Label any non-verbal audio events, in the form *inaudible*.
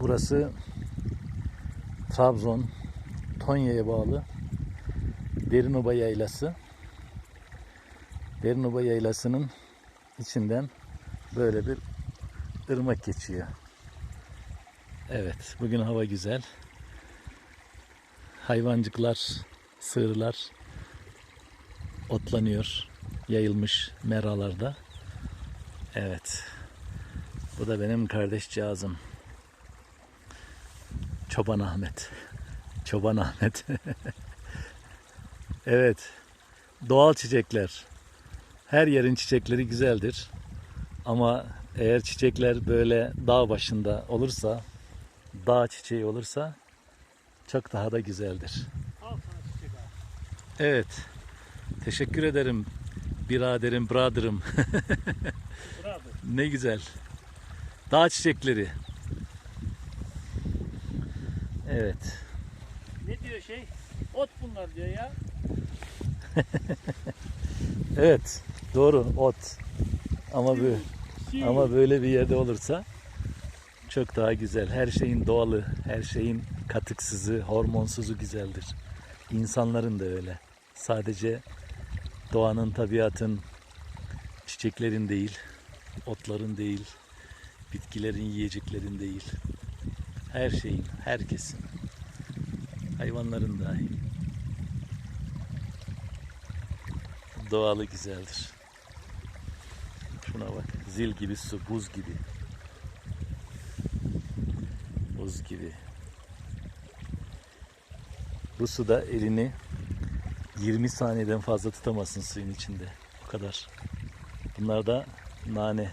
Burası Trabzon Tonya'ya bağlı Derinoba Yaylası. Derinoba Yaylası'nın içinden böyle bir ırmak geçiyor. Evet, bugün hava güzel. Hayvancıklar, sığırlar otlanıyor. Yayılmış meralarda. Evet. Bu da benim kardeşcağızım. Çoban Ahmet. Çoban Ahmet. *laughs* evet. Doğal çiçekler. Her yerin çiçekleri güzeldir. Ama eğer çiçekler böyle dağ başında olursa, dağ çiçeği olursa çok daha da güzeldir. Evet. Teşekkür ederim biraderim, brother'ım. *laughs* Ne güzel. Dağ çiçekleri. Evet. Ne diyor şey? Ot bunlar diyor ya. *laughs* Evet. Doğru. Ot. Ama böyle, Şey, ama böyle bir yerde olursa çok daha güzel. Her şeyin doğalı, her şeyin katıksızı, hormonsuzu güzeldir. İnsanların da öyle. Sadece doğanın, tabiatın, çiçeklerin değil, otların değil, bitkilerin, yiyeceklerin değil. Her şeyin, herkesin, hayvanların dahi. Doğalı güzeldir. Şuna bak. Zil gibi su, buz gibi. Buz gibi. Bu suda elini 20 saniyeden fazla tutamazsın suyun içinde. O kadar. Bunlar da nane.